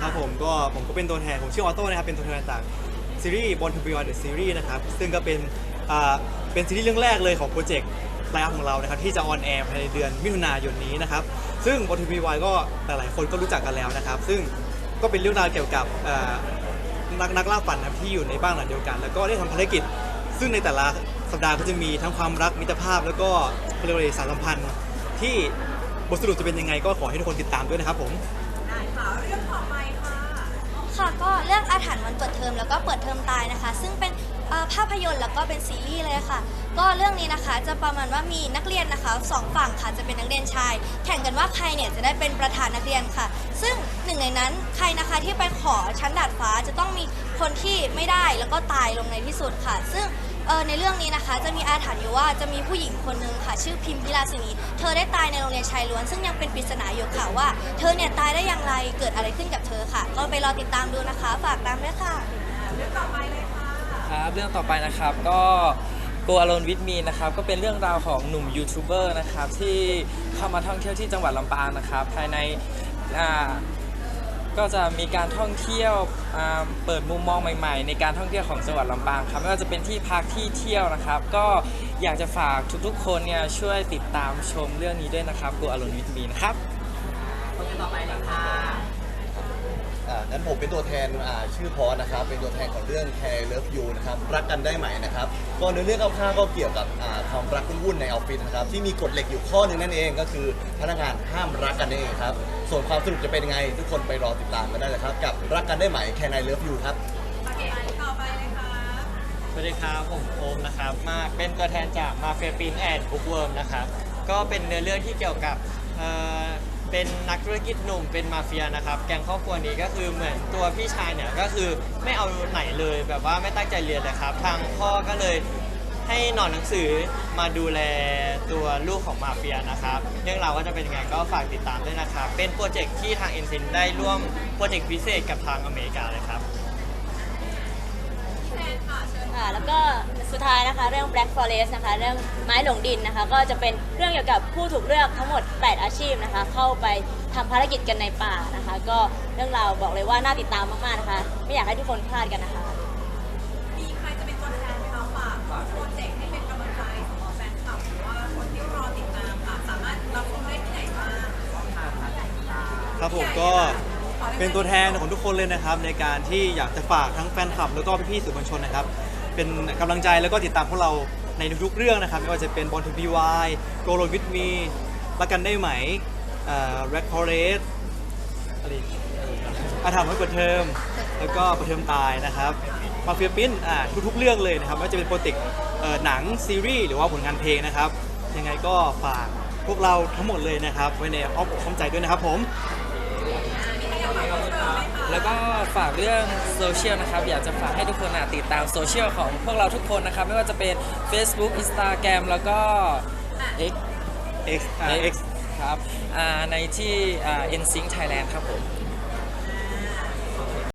ครับผมก็ผมก็เป็นตัวแทนผมชื่อออโต้นะครับเป็นตัวแทนจากซีรีส์บอลทูบีวันเดอะซีรีส์นะครับซึ่งก็เป็นอ่าเป็นซีรีส์เรื่องแรกเลยของโปรเจกต์ไลฟ์ของเรานะครับที่จะออนแอร์ภายในเดือนมิถุนายนนี้นะครับซึ่งบอลทูบีวันก็หลายๆคนก็รู้จักกันแล้วนะครับ ซึ่งก็เป็นเรื่องราวเกี่ยวกับอ่านักนักล่าฝันนะครับที่อยู่ในบ้านหลังเดียวกัน แล้วก็ได้ทำภารกิจ ซึ่งในแต่ละสัปดาห์ก็จะมีทั้งความรักมิตรภาพ แล้วก็เขาเรียกว่าอะสารสัมพันธ์ที่บทสรุปจะเป็นยังไงก็ขอให้ทุกคนติดตามด้วยนะครับผม ได้ค่ะเรื่องต่อไป ค่ะก็เรื่องอาถรรพ์วันเปิดเทอมแล้วก็เปิดเทอมตายนะคะ ซึ่งเป็นเอ่อภาพยนตร์แล้วก็เป็นซีรีส์เลยค่ะ ก็เรื่องนี้นะคะจะประมาณว่ามีนักเรียนนะคะสองฝั่งค่ะจะเป็นนักเรียนชาย แข่งกันว่าใครเนี่ยจะได้เป็นประธานนักเรียนค่ะ ซึ่งหนึ่งในนั้นใครนะคะที่ไปขอชั้นดาดฟ้าจะต้องมีคนที่ไม่ได้แล้วก็ตายลงในที่สุดค่ะ ซึ่ง เอ่อในเรื่องนี้นะคะ จะมีอาถรรพ์อยู่ว่าจะมีผู้หญิงคนนึงค่ะ ชื่อพิมพิลาสินีเธอได้ตายในโรงเรียนชายล้วน ซึ่งยังเป็นปริศนาอยู่ค่ะว่า เธอเนี่ยตายได้อย่างไรเกิดอะไรขึ้นกับเธอค่ะ ก็ไปรอติดตามดูนะคะ ฝากตามด้วยค่ะเรื่องต่อไปเลยค่ะครับเรื่องต่อไปนะครับก็ Go Alone with Me นะครับก็เป็นเรื่องราวของหนุ่มยูทูบเบอร์นะครับที่เข้ามาท่องเที่ยวที่จังหวัดลำปางนะครับภายในอ่า ก็จะมีการท่องเที่ยวเปิดมุมมองใหม่ ๆ ในการท่องเที่ยวของจังหวัดลำปางครับไม่ว่าจะเป็นที่พักที่เที่ยวนะครับ ก็อยากจะฝากทุกๆ คนเนี่ยช่วยติดตามชมเรื่องนี้ด้วยนะครับ Go Alone with Me นะครับคนต่อไปนะค่ะ อ่างั้นผมเป็นตัวแทนอ่าชื่อพอสนะครับ เป็นตัวแทนของเรื่อง Care Love You นะครับ รักกันได้ไหมนะครับ ก็เนื้อเรื่องคร่าวๆก็เกี่ยวกับอ่าความรักวุ่นๆในออฟฟิศนะครับ ที่มีกฎเหล็กอยู่ข้อหนึ่งนั่นเองก็คือพนักงานห้ามรักกันนั่นเองครับ ส่วนความสนุกจะเป็นยังไง ทุกคนไปรอติดตามกันได้เลยครับ กับรักกันได้ไหม Can I Love You ครับ โอเคต่อไปเลยค่ะสวัสดีครับผมโอมนะครับมาเป็นตัวแทนจากมาเฟียปินแอนด์บุ๊กเวิร์มนะครับก็เป็นเนื้อเรื่องที่เกี่ยวกับเอ่อ เป็นนักธุรกิจหนุ่มเป็นมาเฟียนะครับ แกงครอบครัวนี้ก็คือเหมือนตัวพี่ชายเนี่ยก็คือไม่เอาไหนเลยแบบว่าไม่ตั้งใจเรียนเลยครับ ทางพ่อก็เลยให้หนอนหนังสือมาดูแลตัวลูกของมาเฟียนะครับ เรื่องราวก็จะเป็นยังไงก็ฝากติดตามด้วยนะครับ เป็นโปรเจกต์ที่ทางเอ็นซินได้ร่วมโปรเจกต์พิเศษกับทางอเมริกาเลยครับ ค่ะเชิญค่ะแล้วก็สุดท้ายนะคะเรื่อง Black Forest นะคะเรื่องไม้หลงดินนะคะ ก็จะเป็นเรื่องเกี่ยวกับผู้ถูกเลือกทั้งหมด 8 อาชีพนะคะ เข้าไปทำภารกิจกันในป่านะคะ ก็เรื่องราวบอกเลยว่าน่าติดตามมากๆนะคะ ไม่อยากให้ทุกคนพลาดกันนะคะมีใครจะเป็นตัวแทนไหมคะฝากโปรเจกต์ให้เป็นกำลังใจสำหรับแฟนคลับหรือว่าคนที่รอติดตามค่ะสามารถรับชมได้ที่ไหนบ้างครับผมก็ เป็นตัวแทนของทุกคนเลยนะครับ ในการที่อยากจะฝากทั้งแฟนคลับ แล้วก็พี่ๆสื่อมวลชนนะครับ เป็นกำลังใจแล้วก็ติดตามพวกเราในทุกๆเรื่องนะครับ ไม่ว่าจะเป็นบอลทูบีวายโกลวิดมีรักกันได้ไหมแรดคอร์เรสอะไรอีกอาถรรพ์ไม่เปิดเทอม แล้วก็เปิดเทอมตายนะครับมาเฟียปิ้นอ่าทุกๆเรื่องเลยนะครับไม่ว่าจะเป็นโปรเจกต์เอ่อหนังซีรีส์หรือว่าผลงานเพลงนะครับ ยังไงก็ฝากพวกเราทั้งหมดเลยนะครับ ไว้ในอ้อมอกอ้อมใจด้วยนะครับผม แล้วก็ฝากเรื่องโซเชียลนะครับ อยากจะฝากให้ทุกคนนะติดตามโซเชียลของพวกเราทุกคนนะครับ ไม่ว่าจะเป็น Facebook Instagram แล้วก็ X X อ่า X ครับอ่าในที่อ่า NSYNC Thailand ครับผม